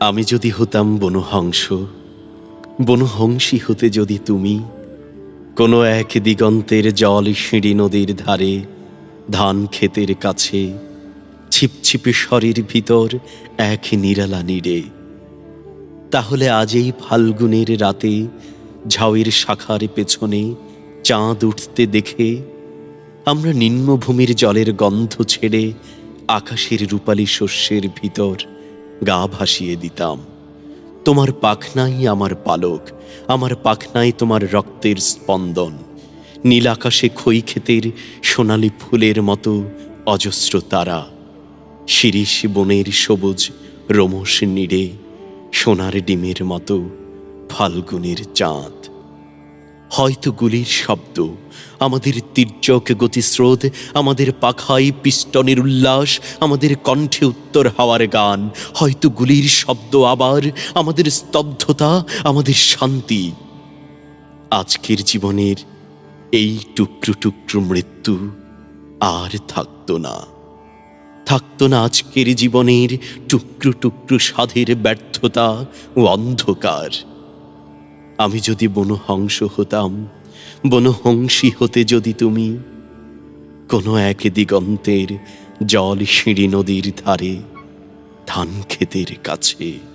আমি যদি হতাম বনহংস বনহংসী হতে যদি তুমি, কোনো এক দিগন্তের জল সিঁড়ি নদীর ধারে, ধান ক্ষেতের কাছে, ছিপছিপে স্বরের ভিতর এক নিরালা নিড়ে, তাহলে আজ এই ফাল্গুনের রাতে ঝাউয়ের শাখার পেছনে চাঁদ উঠতে দেখে, আমরা নিম্নভূমির জলের গন্ধ ছেড়ে আকাশের রূপালী শস্যের ভিতর গা ভাসিয়ে দিতাম। তোমার পাখনাই আমার পালক, আমার পাখনাই তোমার রক্তের স্পন্দন। নীল আকাশে খই ক্ষেতের সোনালি ফুলের মতো অজস্র তারা। শিরিষ বনের সবুজ রোমস নিড়ে, সোনার ডিমের মতো ফাল্গুনের চাঁদ। হয়তো গুলির শব্দ, আমাদের তির্যক গতিস্রোত, আমাদের পাখায় পিস্টনের উল্লাস, আমাদের কণ্ঠে উত্তর হাওয়ার গান, হয়তো গুলির শব্দ আবার আমাদের স্তব্ধতা, আমাদের শান্তি। আজকের জীবনের এই টুকরো টুকরো মৃত্যু আর থাকতো না। থাকতো না আজকের জীবনের টুকরো টুকরো সাধের ব্যর্থতা ও অন্ধকার। আমি যদি বনহংস হতাম, বনহংসী হতে যদি তুমি, কোনো এক দিগন্তের জল সিঁড়ি নদীর ধারে ধান ক্ষেতের কাছে